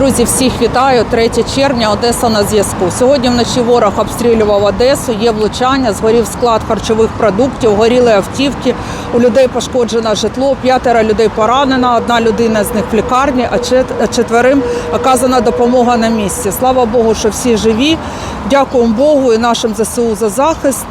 Друзі, всіх вітаю. 3 червня, Одеса на зв'язку. Сьогодні вночі ворог обстрілював Одесу. Є влучання, згорів склад харчових продуктів, горіли автівки. У людей пошкоджено житло. П'ятеро людей поранено. Одна людина з них в лікарні, а чет- четверим оказана допомога на місці. Слава Богу, що всі живі. Дякуємо Богу і нашим ЗСУ за захист.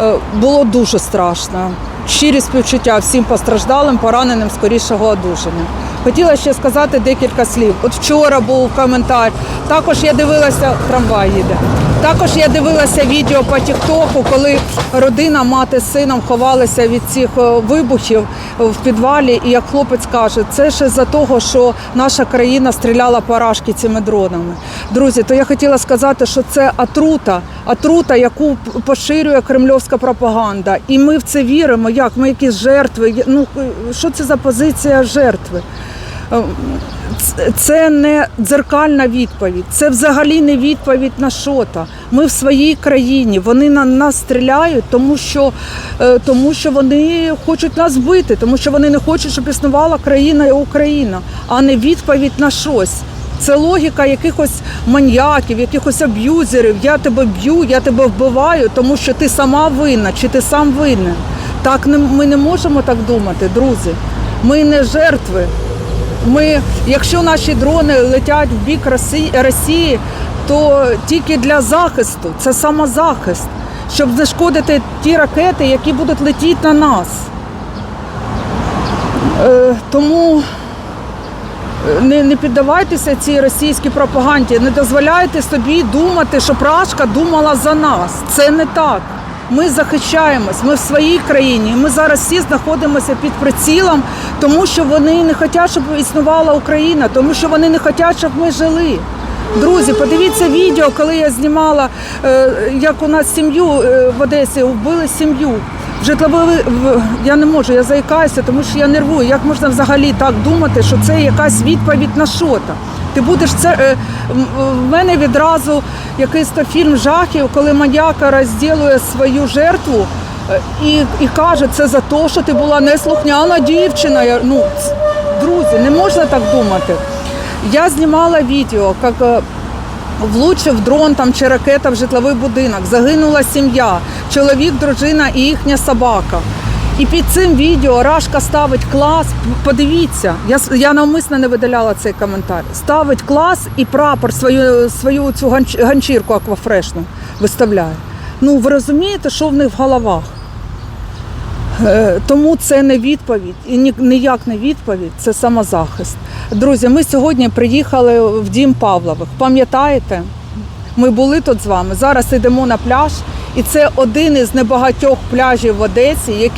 Е, Було дуже страшно. Щирі співчуття всім постраждалим, пораненим скорішого одужання. Хотіла ще сказати декілька слів. От вчора був коментар. Також я дивилася, трамвай їде. Також я дивилася відео по Тіктоку, коли родина, мати з сином ховалися від цих е, вибухів в підвалі. І як хлопець каже, це ще за того, що наша країна стріляла поражки цими дронами. Друзі, то я хотіла сказати, що це отрута, отрута, яку поширює кремльовська пропаганда. І ми в це віримо. Як ми якісь жертви? Ну що це за позиція жертви? Е, Це не дзеркальна відповідь, це взагалі не відповідь на що-то. Ми в своїй країні, вони на нас стріляють, тому що, е, тому що вони хочуть нас вбити, тому що вони не хочуть, щоб існувала країна і Україна, а не відповідь на щось. Це логіка якихось маньяків, якихось аб'юзерів. Я тебе б'ю, я тебе вбиваю, тому що ти сама винна чи ти сам винен. Так ми не можемо так думати, друзі. Ми не жертви. Ми, якщо наші дрони летять в бік Росії, то тільки для захисту, це самозахист, щоб знешкодити ті ракети, які будуть летіти на нас. Е, тому е, не, не піддавайтеся цій російській пропаганді, не дозволяйте собі думати, що Пражка думала за нас. Це не так. Ми захищаємось, ми в своїй країні. Ми зараз всі знаходимося під прицілом, тому що вони не хочуть, щоб існувала Україна, тому що вони не хочуть, щоб ми жили. Друзі, подивіться відео, коли я знімала, е, як у нас сім'ю е, в Одесі вбили сім'ю. Житловий я не можу, я заїкаюся, тому що я нервую. Як можна взагалі так думати, що це якась відповідь на що-то? Ти будеш це е, в мене відразу якийсь то фільм жахів, коли маньяка розділує свою жертву е, і, і каже, це за те, що ти була неслухняна дівчина. Ну, друзі, не можна так думати. Я знімала відео, як е, влучив дрон там чи ракета в житловий будинок, загинула сім'я, чоловік, дружина і їхня собака. І під цим відео Рашка ставить клас. Подивіться, я, я навмисно не видаляла цей коментар. Ставить клас і прапор свою, свою цю ганч- ганчірку аквафрешну виставляє. Ну ви розумієте, що в них в головах? Е, Тому це не відповідь і ні- ніяк не відповідь, це самозахист. Друзі, ми сьогодні приїхали в дім Павлових. Пам'ятаєте? Ми були тут з вами. Зараз йдемо на пляж, і це один із небагатьох пляжів в Одесі,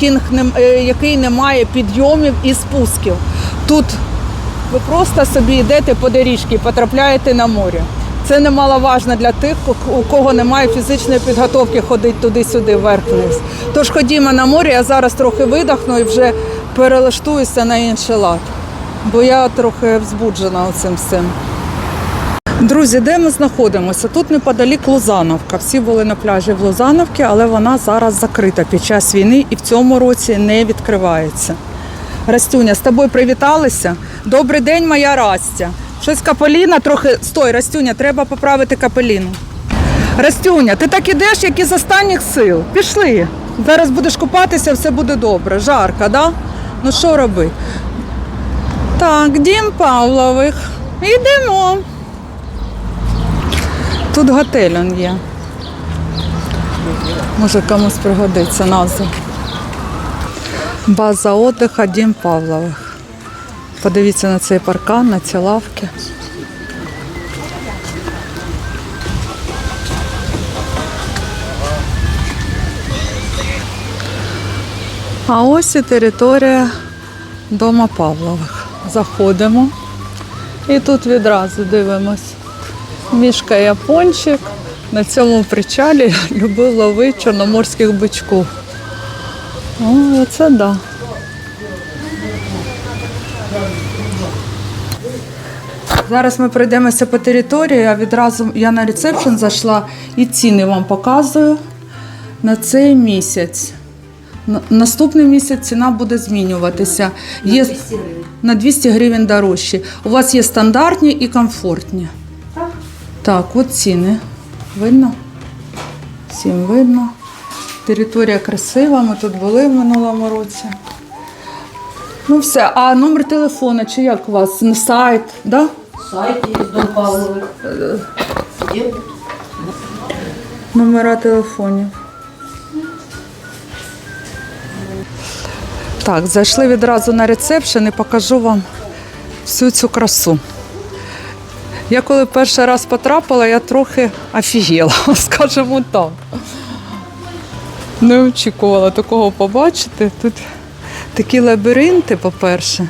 е, який не має підйомів і спусків. Тут ви просто собі йдете по доріжці, потрапляєте на море. Це немаловажно для тих, у кого немає фізичної підготовки ходити туди-сюди, вверх-вниз. Тож ходімо на море, я зараз трохи видихну і вже перелаштуюся на інший лад, бо я трохи взбуджена цим всім. Друзі, де ми знаходимося? Тут неподалік Лузановка. Всі були на пляжі в Лузановці, але вона зараз закрита під час війни і в цьому році не відкривається. Растюня, з тобою привіталися. Добрий день, моя Растя. Щось капеліна трохи. Стой, Растюня, треба поправити капеліну. Растюня, ти так ідеш, як із останніх сил. Пішли. Зараз будеш купатися, все буде добре. Жарко, да? Ну що робити? Так, дім Павлових. Йдемо. Тут готель он є. Може комусь пригодиться назва. База отдиха Дім Павлових. Подивіться на цей паркан, на ці лавки. А ось і територія дома Павлових. Заходимо. І тут відразу дивимось. Мішка япончик на цьому причалі любив ловити чорноморських бичків. О, це да. Зараз ми пройдемося по території, а відразу я на ресепшн зайшла і ціни вам показую на цей місяць. Наступний місяць ціна буде змінюватися. Є на 200 гривень дорожче. У вас є стандартні і комфортні. Так. От ціни. Видно? Всім видно. Територія красива, ми тут були в минулому році. Ну все, а номер телефона, чи як у вас? На сайт, да? Сайт есть Дом Павловых. Где? Номера телефонів. Так, зайшли відразу на ресепшн і покажу вам всю цю красу. Я коли перший раз потрапила, я трохи офігела, скажімо так. Не очікувала такого побачити. Тут такі лабіринти, по-перше.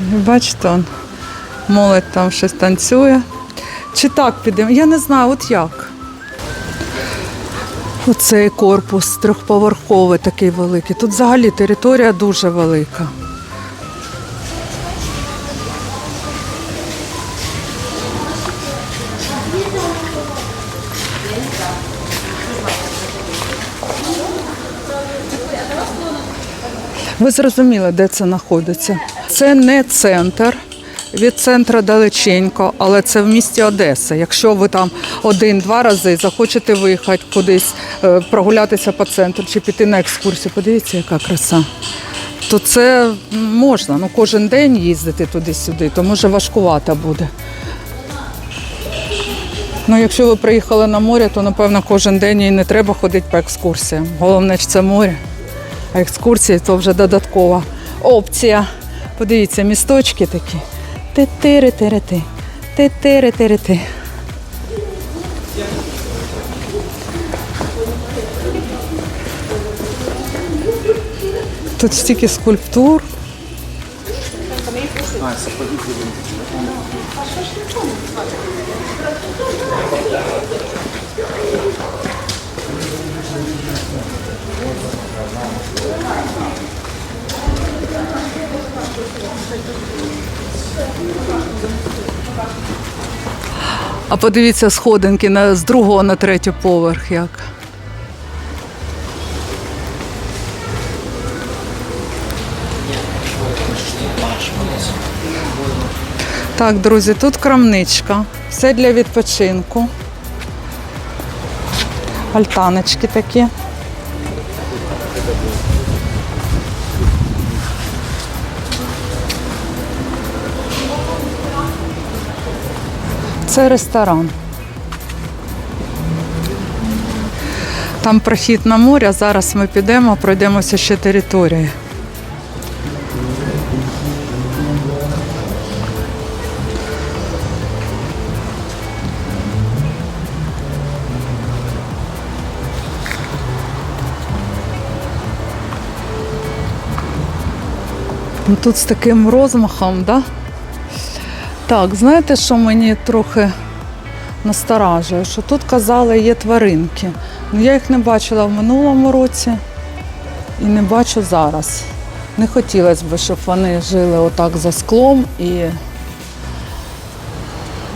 Бачите, он, молодь там щось танцює. Чи так підемо? Я не знаю, от як. Оцей корпус трьохповерховий такий великий. Тут взагалі територія дуже велика. Ви зрозуміли, де це знаходиться? Це не центр. Від центру далеченько, але це в місті Одеса. Якщо ви там один-два рази захочете виїхати кудись, е, прогулятися по центру чи піти на екскурсію, подивіться, яка краса. То це можна, ну кожен день їздити туди-сюди, то може важкувато буде. Ну, якщо ви приїхали на море, то напевно кожен день і не треба ходити по екскурсіям. Головне ж це море. Екскурсії то вже додаткова опція. Подивіться, місточки такі. Ти-тири-тири-ти. Ти-тири-тири-ти. Тут стільки скульптур. А подивіться сходинки на, з другого на третій поверх як. Так, друзі, тут крамничка. Все для відпочинку. Альтаночки такі. Це ресторан. Там прохід на море. Зараз ми підемо, пройдемося ще територією. Ну, Тут з таким розмахом, да? Так, знаєте, що мені трохи насторажує? Що тут казали, є тваринки. Ну, я їх не бачила в минулому році і не бачу зараз. Не хотілося б, щоб вони жили отак за склом і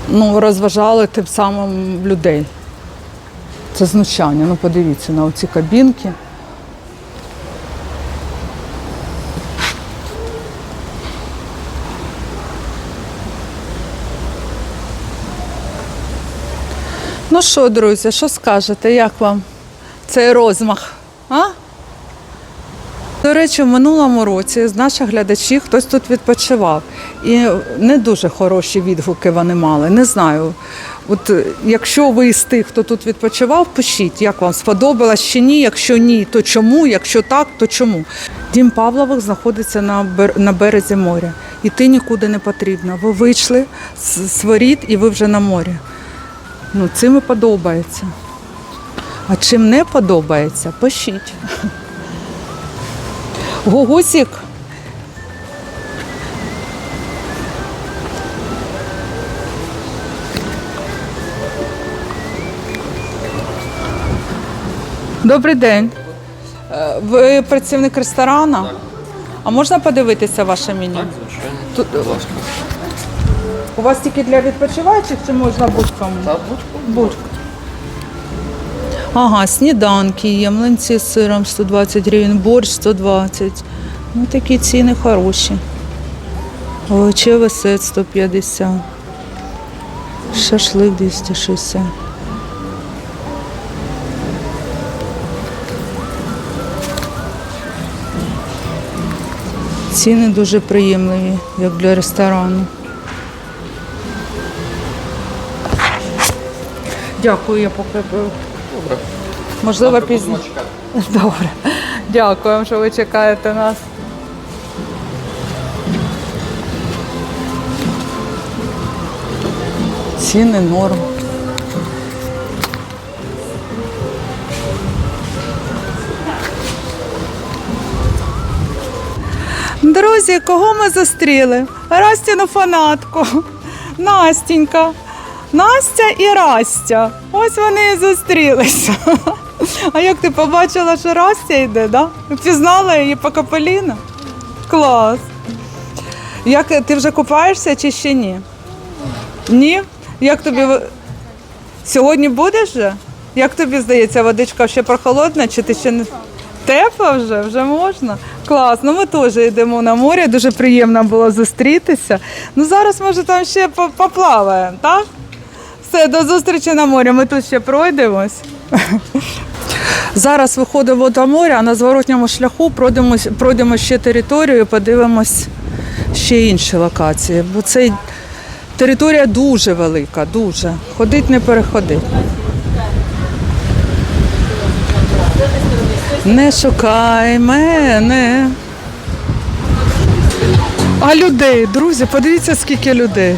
ну, розважали тим самим людей. Це знущання. Ну, подивіться на оці кабінки. Ну що, друзі, що скажете, як вам цей розмах? А? До речі, в минулому році з наших глядачів хтось тут відпочивав. І не дуже хороші відгуки вони мали. Не знаю. От е, якщо ви з тих, хто тут відпочивав, пишіть, як вам сподобалось чи ні. Якщо ні, то чому? Якщо так, то чому? Дім Павлових знаходиться на, бер- на березі моря. Іти нікуди не потрібно. Ви вийшли з воріт і ви вже на морі. Ну, цим і подобається. А чим не подобається, пишіть. Гугусік. Добрий день. Е, Ви працівник ресторану? А можна подивитися ваше меню? Тут, у вас тільки для відпочиваючих чи можна будь-кому? Будь. Ага, сніданки є, млинці з сиром 120 гривень, борщ 120. Ну такі ціни хороші. Овочевий сет 150. Шашлик 260. Ціни дуже приємливі, як для ресторану. Дякую, я поки. Добре. Можливо, пізніше. Добре. Дякую, що ви чекаєте нас. Ціни норм. Друзі, кого ми зустріли? Растіну фанатку. Настінька. Настя і Растя. Ось вони і зустрілися. А як ти побачила, що Растя йде, да? Впізнала її по капеліну? Клас. Як ти вже купаєшся чи ще ні? Ні? Як тобі сьогодні будеш вже? Як тобі здається, водичка ще прохолодна, чи ти ще не тепла вже? Вже можна? Клас. Ну ми теж йдемо на море, дуже приємно було зустрітися. Ну зараз, може, там ще поплаваємо, так? Все, до зустрічі на морі. Ми тут ще пройдемось. Зараз виходимо до моря, а на зворотньому шляху пройдемо, пройдемо ще територію, подивимось ще інші локації. Бо це територія дуже велика, дуже. Ходить не переходить. Не шукай мене. А людей, друзі, подивіться, скільки людей.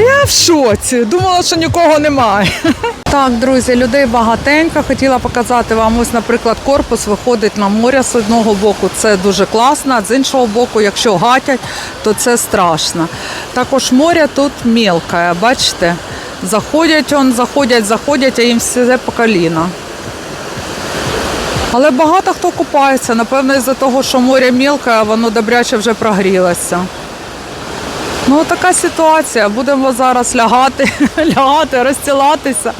Я в шоці. Думала, що нікого немає. Так, друзі, людей багатенько. Хотіла показати вам ось, наприклад, корпус виходить на море з одного боку. Це дуже класно. а З іншого боку, якщо гатять, то це страшно. Також море тут мілке, бачите? Заходять он, заходять, заходять, а їм все по коліна. Але багато хто купається, напевно, із-за того, що море мілке, воно добряче вже прогрілося. Ну, така ситуація. Будемо зараз лягати, лягати, розстілатися.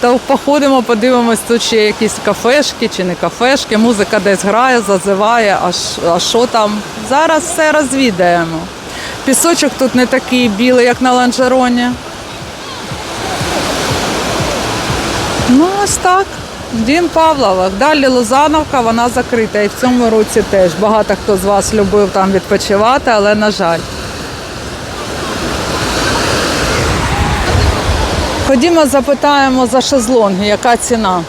Та походимо, подивимось, тут ще якісь кафешки чи не кафешки. Музика десь грає, зазиває, а що там? Зараз все розвідаємо. Пісочок тут не такий білий, як на ланжероні. Ну, ось так. Дім Павлових. Далі Лозановка, вона закрита. І в цьому році теж. Багато хто з вас любив там відпочивати, але на жаль. Ходімо, запитаємо за шезлонги, яка ціна.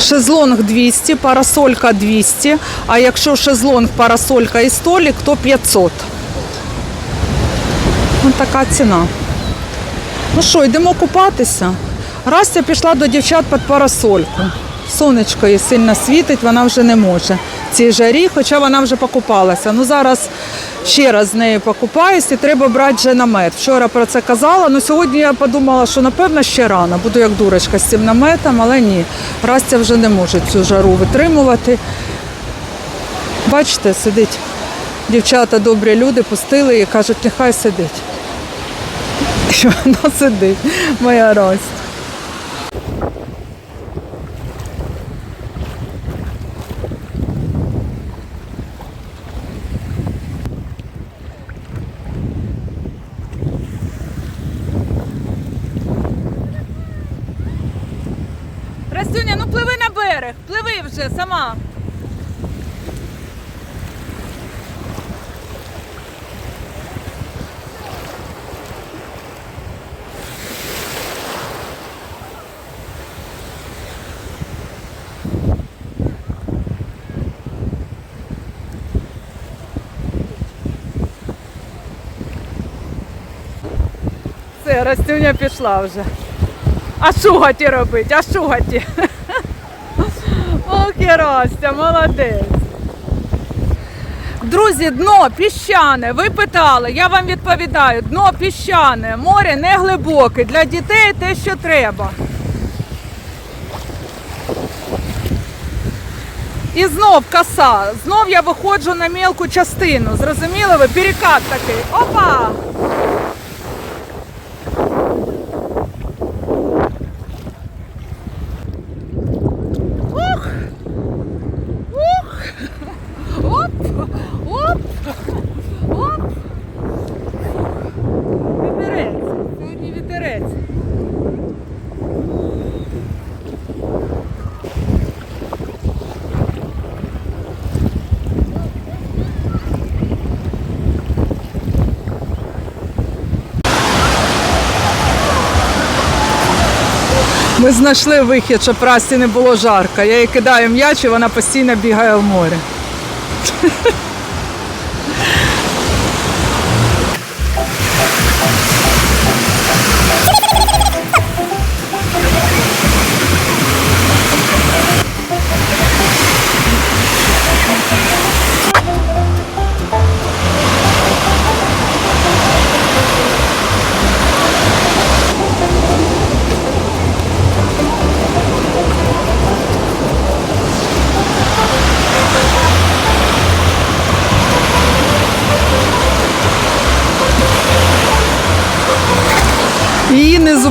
Шезлонг 200, парасолька 200, а якщо шезлонг, парасолька і столик, то 500. Ось така ціна. Ну що, йдемо купатися. Растя пішла до дівчат під парасольку. Сонечко їй сильно світить, вона вже не може. Цій жарі, хоча вона вже покупалася. Ну зараз ще раз з нею покупаюсь і треба брати вже намет. Вчора про це казала, але сьогодні я подумала, що напевно ще рано. Буду як дурочка з цим наметом, але ні. Растя вже не може цю жару витримувати. Бачите, сидить. Дівчата добрі люди, пустили і кажуть, нехай сидить. І вона сидить, моя Ростя. Растюня, ну пливи на берег, пливи вже сама. Все, Растюня пішла вже. А що гаті робить? А що Ох, молодець. Друзі, дно піщане. Ви питали, я вам відповідаю. Дно піщане, море не глибоке. Для дітей те, що треба. І знов коса. Знов я виходжу на мілку частину. Зрозуміли ви? Перекат такий. Опа! Ми знайшли вихід, щоб Расті не було жарко. Я їй кидаю м'яч, і вона постійно бігає в море.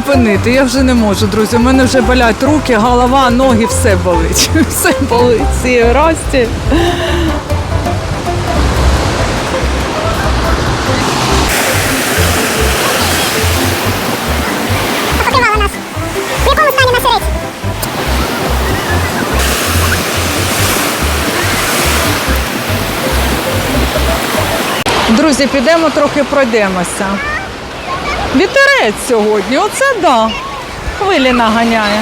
Зупинити. Я вже не можу, друзі. У мене вже болять руки, голова, ноги, все болить. Все болить наші речі? Друзі, підемо трохи пройдемося. Вітерець сьогодні, оце да. Хвилі наганяє.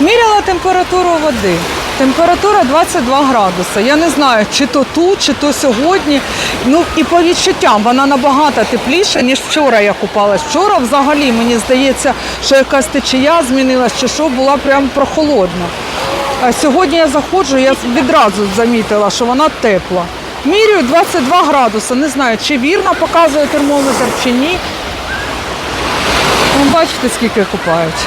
Міряла температуру води. Температура 22 градуси. Я не знаю, чи то тут, чи то сьогодні. Ну і по відчуттям вона набагато тепліша, ніж вчора я купалась. Вчора взагалі мені здається, що якась течія змінилась, чи що була прям прохолодна. А сьогодні я заходжу, я відразу замітила, що вона тепла. Міряю 22 градуси. Не знаю, чи вірно показує термометр, чи ні. Ну, бачите, скільки купаються.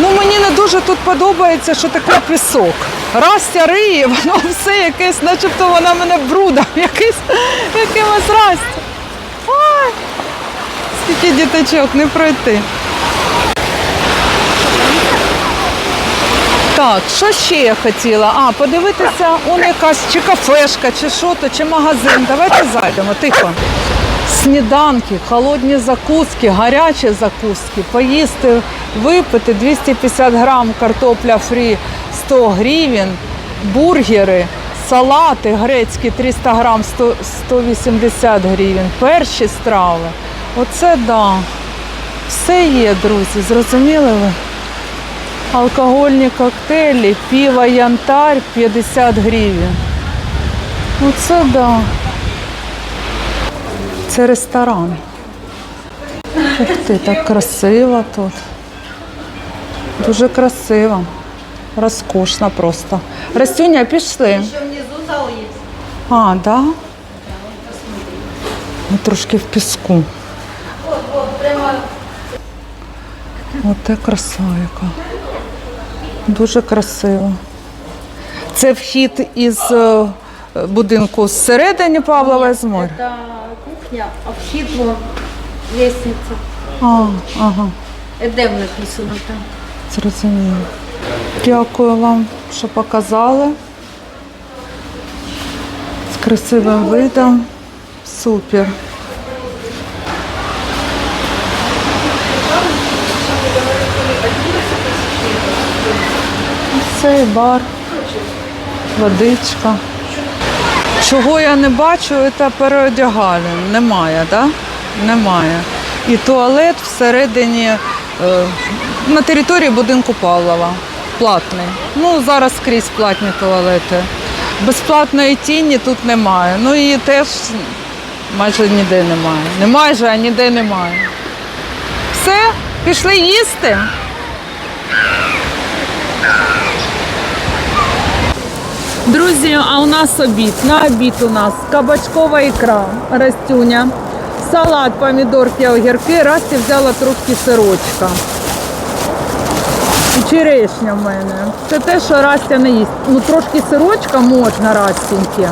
Ну, мені не дуже тут подобається, що таке пісок. Растя риє, воно все якесь, начебто вона мене брудом, якийсь, якимось растя. Ой, скільки діточок не пройти. Так, що ще я хотіла? А, подивитися, он якась чи кафешка, чи що то, чи магазин. Давайте зайдемо, тихо. Сніданки, холодні закуски, гарячі закуски, поїсти, випити 250 грам картопля фрі 100 гривень, бургери, салати грецькі 300 грам 100, 180 гривень, перші страви. Оце да. Все є, друзі, зрозуміли ви? Алкогольні коктейлі, пиво янтарь 50 гривень. Оце да. Це ресторан. Ух ти, так красиво тут. Дуже красиво. Розкошно просто. Растюня, пішли. Еще внизу зал. А, да? Ми трошки в піску. Оте краса яка. Дуже красиво. Це вхід із е, будинку зсередині Павлова з моря. это кухня, а вхід вон лестница. А, ага, Едем написано там. зрозуміло. Дякую вам, що показали. З красивим видом. Супер. Цей бар, водичка. Чого я не бачу, це переодягалень. Немає, так? Немає. І туалет всередині е, на території будинку Павлова. Платний. Ну, зараз скрізь платні туалети. Безплатної тіні тут немає. Ну і теж майже ніде немає. Не майже, а ніде немає. Все, пішли їсти. Друзі, а у нас обід. На обід у нас кабачкова ікра, растюня, салат, помідорки, огірки. Раз Расті взяла трошки сирочка. І черешня в мене. Це те, що Растя не їсть. Ну трошки сирочка можна, Растіньки.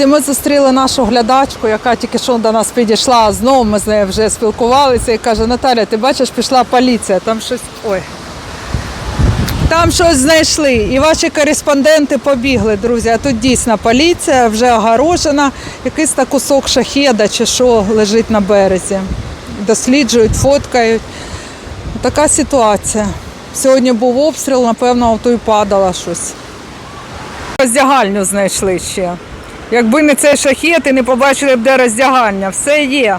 Друзі, ми зустріли нашу глядачку, яка тільки що до нас підійшла. Знову ми з нею вже спілкувалися і каже: Наталя, ти бачиш, пішла поліція, там щось. Ой. Там щось знайшли, і ваші кореспонденти побігли, друзі. А тут дійсно поліція вже огорожена, якийсь та кусок шахеда чи що лежить на березі. Досліджують, фоткають. Така ситуація. Сьогодні був обстріл, напевно, авто і падало щось. Роздягальню знайшли ще. Якби не цей шахет і не побачили б, де роздягальня, все є.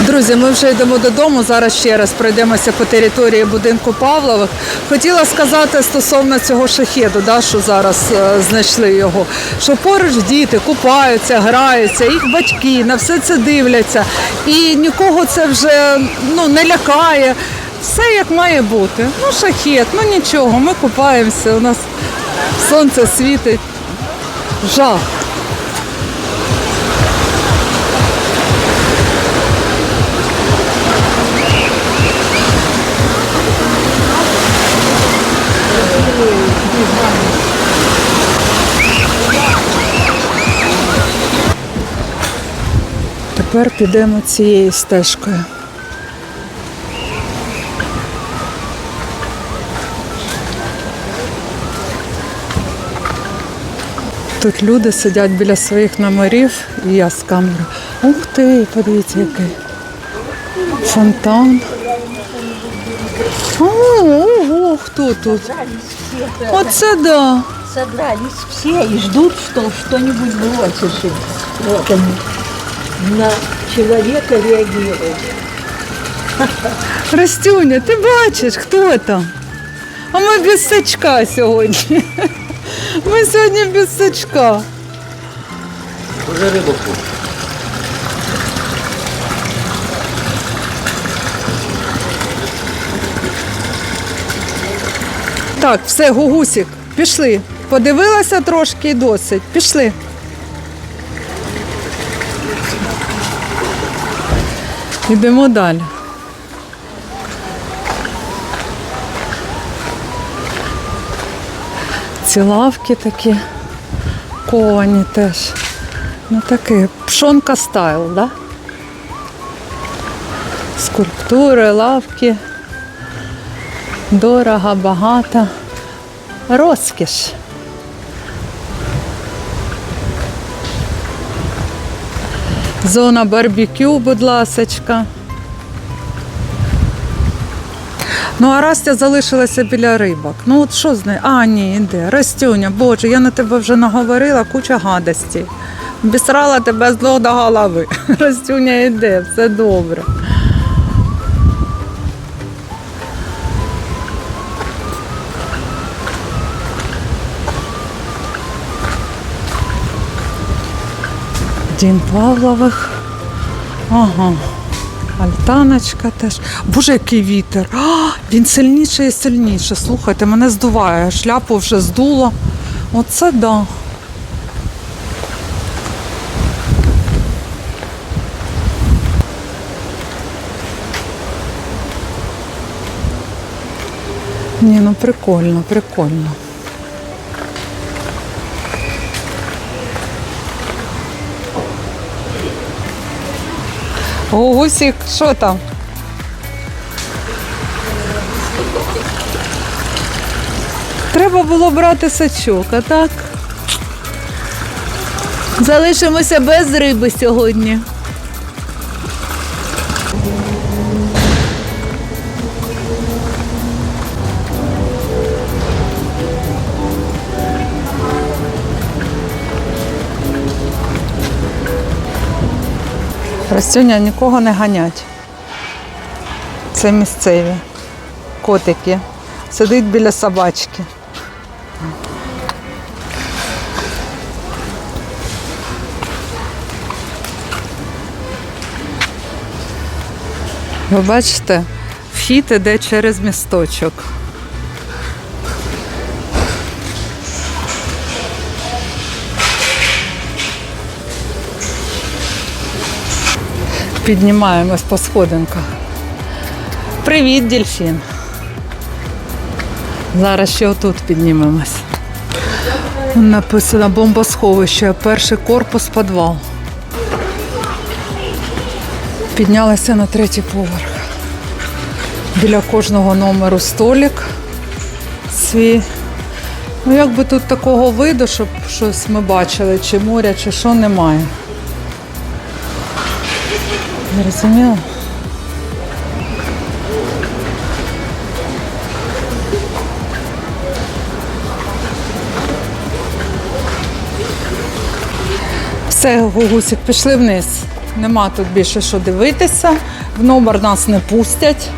Друзі, ми вже йдемо додому. Зараз ще раз пройдемося по території будинку Павлових. Хотіла сказати стосовно цього шахеду, да, що зараз е, знайшли його. Що поруч діти купаються, граються, їх батьки на все це дивляться. І нікого це вже ну, не лякає. Все як має бути. Ну, шахет, ну нічого, ми купаємося, у нас сонце світить. Жах. Тепер підемо цією стежкою. Тут люди сидять біля своїх номерів, і я з камерою. Ух ти, подивіться, який фонтан. О, хто тут? Оце да. Собрались все и ждут, что что-нибудь бросишь. Вот они. На человека реагируют. Растюня, ти бачиш, хто там? А ми без сачка сьогодні. Ми сьогодні без сачка. Уже рибу. Так, все, гугусік, пішли. Подивилася трошки і досить. Пішли. Йдемо далі. Ці лавки такі ковані теж. Ну таке, пшонка стайл, да? Скульптури, лавки. Дорого, багато. Розкіш. Зона барбекю, будь ласочка. Ну, а Растя залишилася біля рибок. Ну от що з нею? А, ні, іди. Растюня, боже, я на тебе вже наговорила куча гадостей. Бісрала тебе з ног до голови. Растюня йде, все добре. Дім Павлових. Ага. Альтаночка теж. Боже, який вітер. А, він сильніше і сильніше. Слухайте, мене здуває. Шляпу вже здуло. Оце да. Ні, ну прикольно, прикольно. О, Гусік, що там? Треба було брати сачок, а так? Залишимося без риби сьогодні. Ростюня нікого не ганять. Це місцеві котики. Сидить біля собачки. Ви бачите, вхід іде через місточок. Піднімаємось по сходинках. Привіт, дельфін. Зараз ще отут піднімемось. Написано бомбосховище, перший корпус, підвал. Піднялися на третій поверх. Біля кожного номеру столик свій. Ну, якби тут такого виду, щоб щось ми бачили, чи моря, чи що немає. Зрозуміло? Все, Гугусик, пішли вниз. Нема тут більше що дивитися. В номер нас не пустять.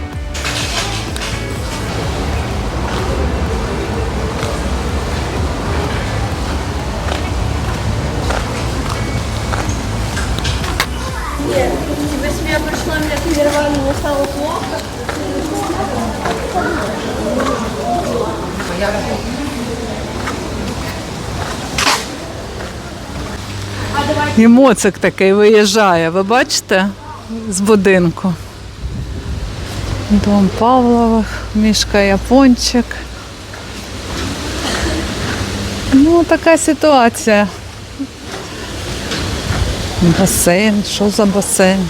І моцик такий виїжджає, ви бачите? З будинку. Дом Павлових, мішка Япончик. Ну, така ситуація. Басейн, що за басейн?